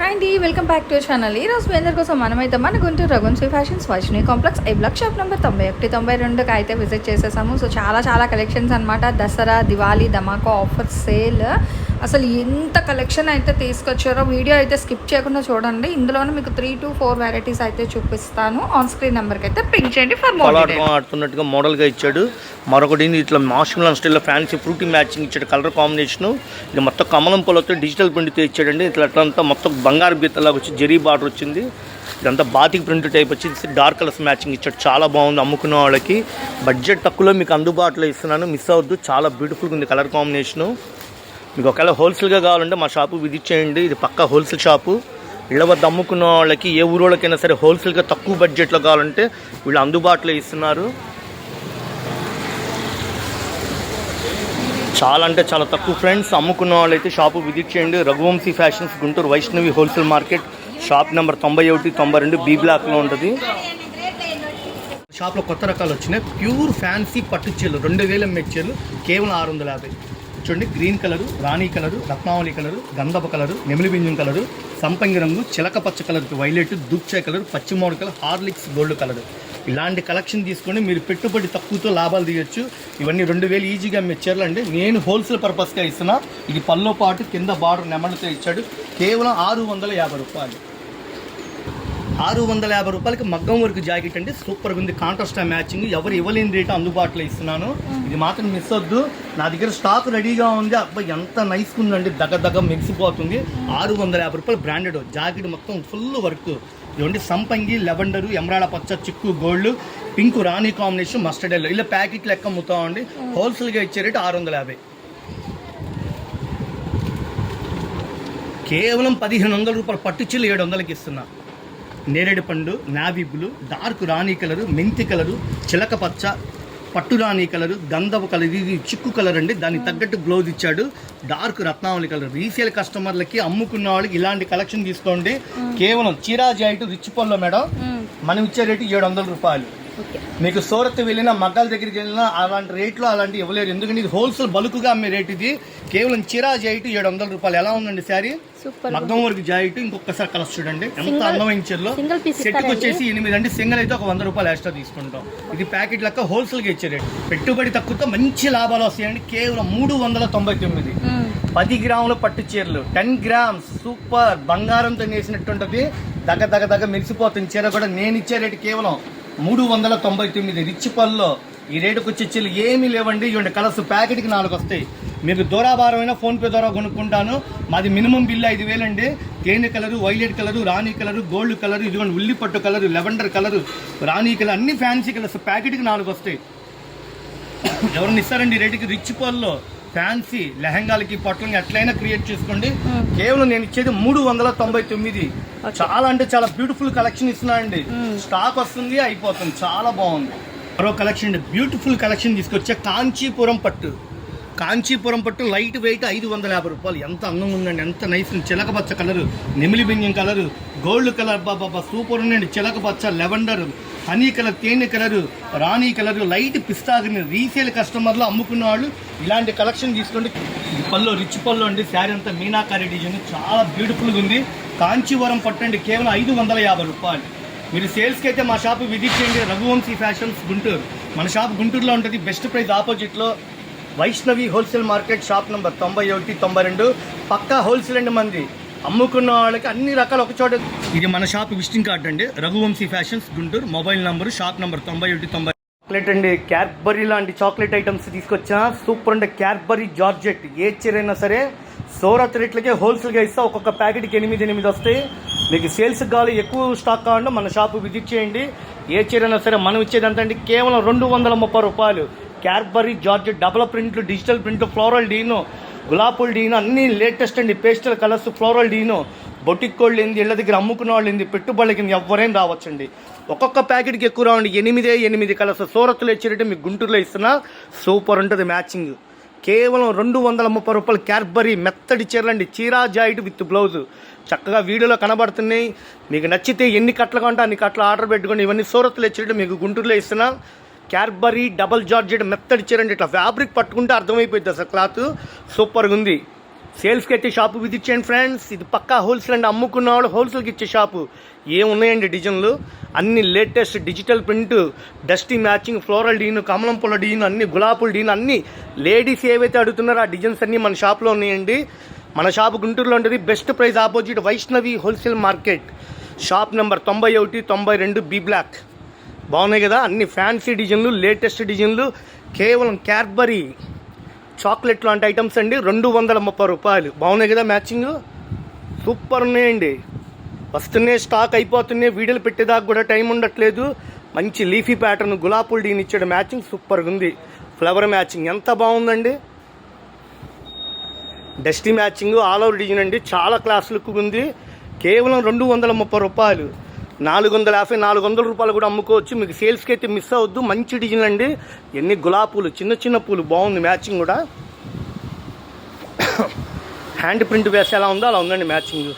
Hi అండి welcome back to channel ఈ రోజు మీ కోసం మనమైతే మన Guntur Raghuvamsi fashions Vaishnavi complex I block shop number తొంభై ఒకటి తొంభై రెండుకి అయితే విజిట్ చేసేసాము. సో చాలా చాలా కలెక్షన్స్ అనమాట దసరా దివాళీ ధమాకా ఆఫర్ సేల్ అసలు ఎంత కలెక్షన్ అయితే తీసుకొచ్చారో వీడియో అయితే స్కిప్ చేయకుండా చూడండి. ఇందులోనే మీకు త్రీ టు ఫోర్ వెరైటీస్ అయితే చూపిస్తాను. ఆన్ స్క్రీన్ నెంబర్కి అయితే పింక్ చేయండి ఫర్ ఆడుతున్నట్టుగా మోడల్గా ఇచ్చాడు. మరొకటి ఇట్లా మాస్మిలన్ స్టైల్లో ఫ్యాన్సీ ఫ్రూటీ మ్యాచింగ్ ఇచ్చాడు. కలర్ కాంబినేషను ఇది మొత్తం కమలం పొలతో డిజిటల్ ప్రింట్తో ఇచ్చాడండి. ఇట్లా అట్లంతా మొత్తం బంగారు బీతలాగా వచ్చి జరీ బార్డర్ వచ్చింది. ఇదంతా బాతిక్ ప్రింట్ టైప్ వచ్చి డార్క్ కలర్స్ మ్యాచింగ్ ఇచ్చాడు. చాలా బాగుంది అమ్ముకున్న వాళ్ళకి. బడ్జెట్ తక్కువలో మీకు అందుబాటులో ఇస్తున్నాను. మిస్ అవ్వద్దు. చాలా బ్యూటిఫుల్గా ఉంది కలర్ కాంబినేషను మీకు ఒకవేళ హోల్సేల్గా కావాలంటే మా షాపు విజిట్ చేయండి ఇది పక్క హోల్సేల్ షాపు. ఇళ్ళ వద్ద అమ్ముకున్న వాళ్ళకి ఏ ఊరు వాళ్ళకైనా సరే హోల్సేల్గా తక్కువ బడ్జెట్లో కావాలంటే వీళ్ళు అందుబాటులో ఇస్తున్నారు. చాలా అంటే చాలా తక్కువ ఫ్రెండ్స్ అమ్ముకున్న వాళ్ళైతే షాపు విజిట్ చేయండి Raghuvamsi fashions Guntur Vaishnavi wholesale market shop number తొంభై ఒకటి తొంభై రెండు బీ బ్లాక్లో ఉంటుంది. షాప్లో కొత్త రకాలు వచ్చినాయి. ప్యూర్ ఫ్యాన్సీ పట్టు చీరలు రెండు వేల మెచ్చీలు కేవలం ఆరు వందల యాభై. చూడండి గ్రీన్ కలరు రాణి కలరు రత్నావళి కలరు గంధప కలరు నెమిలిబింజం కలరు సంపంగి రంగు చిలక పచ్చ కలర్ వైలెట్ దుక్చే కలర్ పచ్చిమోడు కలర్ హార్లిక్స్ గోల్డ్ కలర్. ఇలాంటి కలెక్షన్ తీసుకొని మీరు పెట్టుబడి తక్కువతో లాభాలు తీయొచ్చు. ఇవన్నీ రెండు వేలు ఈజీగా మీరు చీరలు నేను హోల్సేల్ పర్పస్గా ఇస్తున్నా. ఇది పల్లో పాటు కింద బార్డర్ నెమళ్ళతో ఇచ్చాడు. కేవలం ఆరు వందల యాభై రూపాయలు. ఆరు వందల యాభై రూపాయలకి మగ్గం వరకు జాకెట్ అండి. సూపర్ ఉంది. Contrast matching. ఎవరు ఇవ్వలేని రేటు అందుబాటులో ఇస్తున్నాను. ఇది మాత్రం మిస్ వద్దు. నా దగ్గర స్టాక్ రెడీగా ఉంది. అబ్బాయి ఎంత నైస్ ఉందండి. దగ్గ దగ్గ మెరిసిపోతుంది. ఆరు వందల యాభై రూపాయలు బ్రాండెడ్ జాకెట్ మొత్తం ఫుల్ వర్క్ ఇవ్వండి సంపంగి లెవెండరు ఎమరాల పచ్చ చిక్కు గోల్డ్ పింక్ రాణి కాంబినేషన్ మస్టర్డ్ ఎల్లో ఇలా ప్యాకెట్ లెక్క అమ్ముతామండి హోల్సేల్గా ఇచ్చే రేటు ఆరు వందల యాభై. కేవలం పదిహేను వందల రూపాయలు పట్టు చిల్లు ఏడు వందలకి ఇస్తున్నా. నేరేడు పండు నావీ బ్లూ డార్క్ రాణి కలరు మెంతి కలరు చిలక పచ్చ పట్టు రాణి కలరు గంధపు కలర్ ఇది చిక్కు కలర్ అండి. దానికి తగ్గట్టు గ్లోజ్ ఇచ్చాడు. డార్క్ రత్నావళి కలర్. రీసేల్ కస్టమర్లకి అమ్ముకున్న వాళ్ళకి ఇలాంటి కలెక్షన్ తీసుకోండి. కేవలం చీరా జాయిట్ రిచ్ పల్లో మేడం. మనం ఇచ్చే రేటు ఏడు వందల రూపాయలు. మీకు సూరత్ వెళ్ళినా మగ్గాల దగ్గరికి వెళ్ళినా అలాంటి రేట్లో అలాంటి ఇవ్వలేరు. ఎందుకంటే ఇది హోల్సేల్ బల్క్గా అమ్మే రేట్ ఇది. కేవలం చిరా జాయిట్ ఏడు వందల రూపాయలు. ఎలా ఉందండి శారీ? మగ్గం వరకు జాయిట్ ఇంకొకసారి కలర్స్ చూడండి. ఎంత అందమైన piece సెట్కి? వచ్చేసి ఎనిమిది అంటే సింగిల్ అయితే ఒక వంద రూపాయలు ఎక్స్ట్రా తీసుకుంటాం. ఇది ప్యాకెట్ లెక్క హోల్సేల్గా ఇచ్చే రేట్. పెట్టుబడి తక్కువతో మంచి లాభాలు వస్తాయండి. కేవలం మూడు వందల తొంభై తొమ్మిది. పది గ్రాముల పట్టు చీరలు. Ten grams. సూపర్ బంగారంతో నేసినట్టుంటది. దగ్గ దగ్గ దగ్గ మెరిసిపోతుంది చీర కూడా నేను ఇచ్చే రేటు కేవలం మూడు వందల తొంభై తొమ్మిది రిచ్ పల్లో ఈ రేటుకి వచ్చే ఏమీ లేవండి. ఇవ్వండి కలర్స్ ప్యాకెట్కి నాలుగు వస్తాయి. మీకు దూరాభారమైన ఫోన్పే ద్వారా కొనుక్కుంటాను. మాది మినిమం బిల్ ఐదు వేలండి. తేనె కలరు వైలెట్ కలరు రాణి కలరు గోల్డ్ కలరు ఇదిగోండి ఉల్లి పట్టు కలరు లెవెండర్ కలరు రాణి కలర్ అన్ని ఫ్యాన్సీ కలర్స్ ప్యాకెట్కి నాలుగు వస్తాయి. ఎవరిని ఇస్తారండి ఈ రేటుకి రిచ్ పల్లో ఫ్యాన్సీ లెహంగాలకి పట్లకి ఎట్లయినా క్రియేట్ చేసుకోండి. కేవలం నేను ఇచ్చేది మూడు వందల తొంభై తొమ్మిది. చాలా అంటే చాలా బ్యూటిఫుల్ కలెక్షన్ ఇస్తున్నా అండి స్టాక్ వస్తుంది అయిపోతుంది. చాలా బాగుంది. మరో కలెక్షన్ బ్యూటిఫుల్ కలెక్షన్ తీసుకొచ్చే. కాంచీపురం పట్టు. కాంచీపురం పట్టు లైట్ వెయిట్ ఐదు వందల యాభై రూపాయలు. ఎంత అందంగా ఉందండి ఎంత నైస్ చిలకపచ్చ చిలక పచ్చ కలరు నెమిలి బింజం కలరు గోల్డ్ కలర్ బాబా సూపర్ ఉందండి. చిలకపచ్చ లెవెండర్ హనీ కలర్ తేనె కలరు రాణి కలరు లైట్ పిస్తా రీసేల్ కస్టమర్లు అమ్ముకున్న వాళ్ళు ఇలాంటి కలెక్షన్ తీసుకోండి. పళ్ళు రిచ్ పళ్ళు అండి. శారీ అంతా మీనాకారి డిజైన్. చాలా బ్యూటిఫుల్గా ఉంది. కాంచీవరం పట్టు అండి కేవలం ఐదు వందల యాభై రూపాయలు. మీరు సేల్స్కి అయితే మా షాప్ విజిట్ చేయండి. రఘువంశీ ఫ్యాషన్స్ గుంటూరు. మన షాప్ గుంటూరులో ఉంటుంది. బెస్ట్ ప్రైస్ ఆపోజిట్లో Vaishnavi wholesale market shop number తొంభై ఒకటి తొంభై రెండు. పక్కా హోల్సేల్ అండి మంది అమ్ముకున్న వాళ్ళకి అన్ని రకాల ఒక చోట. ఇది మన షాప్ విజిటింగ్ కార్డ్ అండి. Raghuvamsi fashions Guntur. Mobile number shop number తొంభై ఒకటి తొంభై చాక్లెట్ అండి. క్యాడ్బరీ లాంటి చాక్లెట్ ఐటమ్స్ తీసుకొచ్చా సూపర్ అంటే క్యాడ్బరీ జార్జెట్. ఏ చీరైనా సరే సోరత్ రేట్లకే హోల్సేల్గా ఇస్తా. ఒక్కొక్క ప్యాకెట్కి ఎనిమిది ఎనిమిది వస్తాయి. మీకు సేల్స్ కావాలి ఎక్కువ స్టాక్ కావాలంటే మన షాప్ విజిట్ చేయండి. ఏ చీరైనా సరే మనం ఇచ్చేది ఎంత అంటే కేవలం రెండు వందల ముప్పై రూపాయలు. క్యాడ్బరీ జార్జ్ డబల్ ప్రింట్లు డిజిటల్ ప్రింట్లు ఫ్లోరల్ డీను గులాబుల్ డీను అన్ని లేటెస్ట్ అండి పేస్టల్ కలర్స్ ఫ్లోరల్ డీను. బొటిక్ వాళ్ళు ఏంది ఇళ్ళ దగ్గర అమ్ముకున్న వాళ్ళు ఏంది పెట్టుబడులకి ఎవరైనా రావచ్చండి. ఒక్కొక్క ప్యాకెట్కి ఎక్కువ రావండి ఎనిమిదే ఎనిమిది కలర్స్. సూరత్లో ఇచ్చినట్టు మీకు గుంటూరులో ఇస్తున్నా సూపర్ ఉంటుంది మ్యాచింగ్. కేవలం రెండు వందల ముప్పై రూపాయలు క్యాడ్బరీ మెత్తడి చీరలండి చీరా జాయిట్ విత్ బ్లౌజ్. చక్కగా వీడియోలో కనబడుతున్నాయి. మీకు నచ్చితే ఎన్ని కట్టలు కొంటే అన్ని కట్టలు ఆర్డర్ పెట్టుకోండి. ఇవన్నీ సూరత్లో ఇచ్చినట్టు మీకు గుంటూరులో ఇస్తున్నా. క్యాడ్బరీ డబల్ జార్జెట్ మెత్తడి చీరండి ఇట్లా ఫ్యాబ్రిక్ పట్టుకుంటే అర్థమైపోయింది అసలు క్లాత్. సూపర్గా ఉంది. సేల్స్కి అయితే షాపు విజిట్ చేయండి ఫ్రెండ్స్. ఇది పక్కా హోల్సేల్ అండి. అమ్ముకున్న వాళ్ళు హోల్సేల్కి ఇచ్చే షాపు. ఏమున్నాయండి డిజైన్లు? అన్ని latest digital print dusty matching floral Deen కమలం పుల్ల డీన్ అన్ని గులాబుల డీన్ అన్ని లేడీస్ ఏవైతే అడుగుతున్నారో ఆ డిజైన్స్ అన్నీ మన షాప్లో ఉన్నాయండి. మన షాప్ గుంటూరులో ఉంటుంది best price opposite Vaishnavi wholesale market. Shop number తొంభై ఒకటి తొంభై రెండు బి బ్లాక్. బాగున్నాయి కదా. అన్ని ఫ్యాన్సీ డిజైన్లు లేటెస్ట్ డిజైన్లు. కేవలం క్యాడ్బరీ చాక్లెట్ లాంటి ఐటమ్స్ అండి. రెండు వందల ముప్పై రూపాయలు. బాగున్నాయి కదా మ్యాచింగ్ సూపర్ ఉన్నాయండి. వస్తున్నాయి స్టాక్ అయిపోతున్నాయి వీడియోలు పెట్టేదాకా కూడా టైం ఉండట్లేదు. మంచి లీఫీ ప్యాటర్న్ గులాబుల్ డీన్ ఇచ్చాడు. మ్యాచింగ్ సూపర్గా ఉంది. ఫ్లవర్ మ్యాచింగ్ ఎంత బాగుందండి. Dusty matching all over design అండి. చాలా క్లాస్ లుక్ ఉంది. కేవలం రెండు వందల ముప్పై రూపాయలు. నాలుగు వందల యాభై నాలుగు వందల రూపాయలు కూడా అమ్ముకోవచ్చు. మీకు సేల్స్కి అయితే మిస్ అవ్వద్దు. మంచి డిజైన్ అండి. ఎన్ని గులాబీ పూలు చిన్న చిన్న పూలు బాగుంది మ్యాచింగ్ కూడా. హ్యాండ్ ప్రింట్ వేసేలా ఎలా ఉందో అలా ఉందండి మ్యాచింగ్.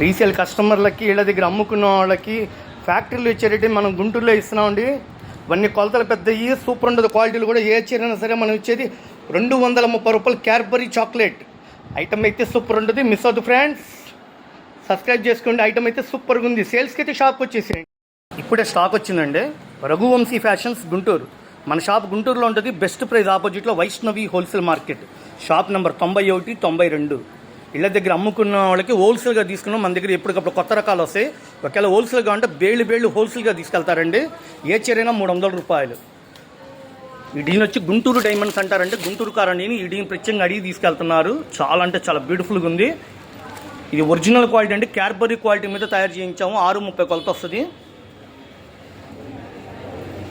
రీసేల్ కస్టమర్లకి ఇళ్ళ దగ్గర అమ్ముకున్న వాళ్ళకి ఫ్యాక్టరీలో ఇచ్చే రేటు మనం గుంటూరులో ఇస్తున్నామండి. ఇవన్నీ కొలతలు పెద్దవి సూపర్ ఉండదు క్వాలిటీలు కూడా. ఏ చీరైనా సరే మనం ఇచ్చేది రెండు వందల ముప్పై రూపాయలు క్యాడ్బరీ చాక్లెట్. ఐటమ్ అయితే సూపర్ ఉంటుంది మిస్ అవుతుంది ఫ్రెండ్స్. సబ్స్క్రైబ్ చేసుకోండి. ఐటమ్ అయితే సూపర్గా ఉంది. సేల్స్కి అయితే షాప్ వచ్చేసేయండి. ఇప్పుడే స్టాక్ వచ్చిందండి. రఘువంశీ ఫ్యాషన్స్ గుంటూరు. మన షాప్ గుంటూరులో ఉంటుంది. బెస్ట్ ప్రైస్ ఆపోజిట్లో Vaishnavi wholesale market. Shop number తొంభై ఒకటి తొంభై రెండు. ఇళ్ళ దగ్గర అమ్ముకున్న వాళ్ళకి హోల్సేల్గా తీసుకున్నాం. మన దగ్గర ఎప్పటికప్పుడు కొత్త రకాలు వస్తాయి. ఒకవేళ హోల్సేల్గా అంటే బేళ్ళు బేళ్ళు హోల్సేల్గా తీసుకెళ్తారండి. ఏ చీరైనా మూడు వందల రూపాయలు. ఈ డీన్ వచ్చి గుంటూరు డైమండ్స్ అంటారంటే గుంటూరు కారణిని ఈ డీన్ ప్రత్యేకంగా అడిగి తీసుకెళ్తున్నారు. చాలా అంటే చాలా బ్యూటిఫుల్గా ఉంది. ఇది ఒరిజినల్ క్వాలిటీ అండి. క్యాడ్బరీ క్వాలిటీ మీద తయారు చేయించాము. ఆరు ముప్పై కొలత వస్తుంది.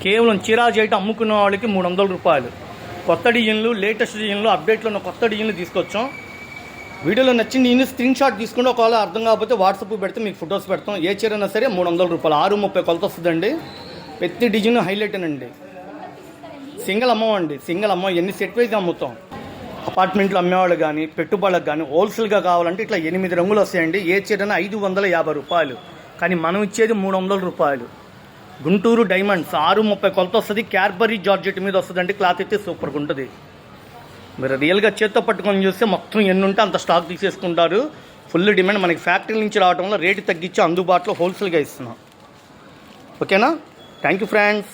కేవలం చీరా చేయటం అమ్ముకున్న వాళ్ళకి మూడు వందల రూపాయలు. కొత్త డిజైన్లు లేటెస్ట్ డిజైన్లు అప్డేట్లో ఉన్న కొత్త డిజైన్లు తీసుకొచ్చాం. వీడియోలో నచ్చింది నేను స్క్రీన్ షాట్ తీసుకుంటే ఒకవేళ అర్థం కాకపోతే వాట్సాప్ పెడితే మీకు ఫొటోస్ పెడతాం. ఏ చీర అయినా సరే మూడు వందల రూపాయలు. ఆరు ముప్పై కొలత వస్తుందండి. ప్రతి డిజైన్ హైలైట్ అండి. సింగిల్ అమ్మవండి సింగిల్ అమ్మ. ఎన్ని సెట్ వైజ్ అమ్ముతాం? అపార్ట్మెంట్లు అమ్మేవాళ్ళు కానీ పెట్టుబడులకు కానీ హోల్సేల్గా కావాలంటే ఇట్లా ఎనిమిది రంగులు వస్తాయండి. ఏ చీరైనా ఐదు వందల యాభై రూపాయలు. కానీ మనం ఇచ్చేది మూడు వందల రూపాయలు. గుంటూరు డైమండ్స్ ఆరు ముప్పై కొలత వస్తుంది. క్యాడ్బరీ జార్జెట్ మీద వస్తుందండి. క్లాత్ అయితే సూపర్గా ఉంటుంది. మీరు రియల్గా చేత్తో పట్టుకొని చూస్తే మొత్తం ఎన్ని ఉంటే అంత స్టాక్ తీసేసుకుంటారు. ఫుల్ డిమాండ్ మనకి ఫ్యాక్టరీ నుంచి రావడం వల్ల రేటు తగ్గించి అందుబాటులో హోల్సేల్గా ఇస్తున్నాం. ఓకేనా thank you friends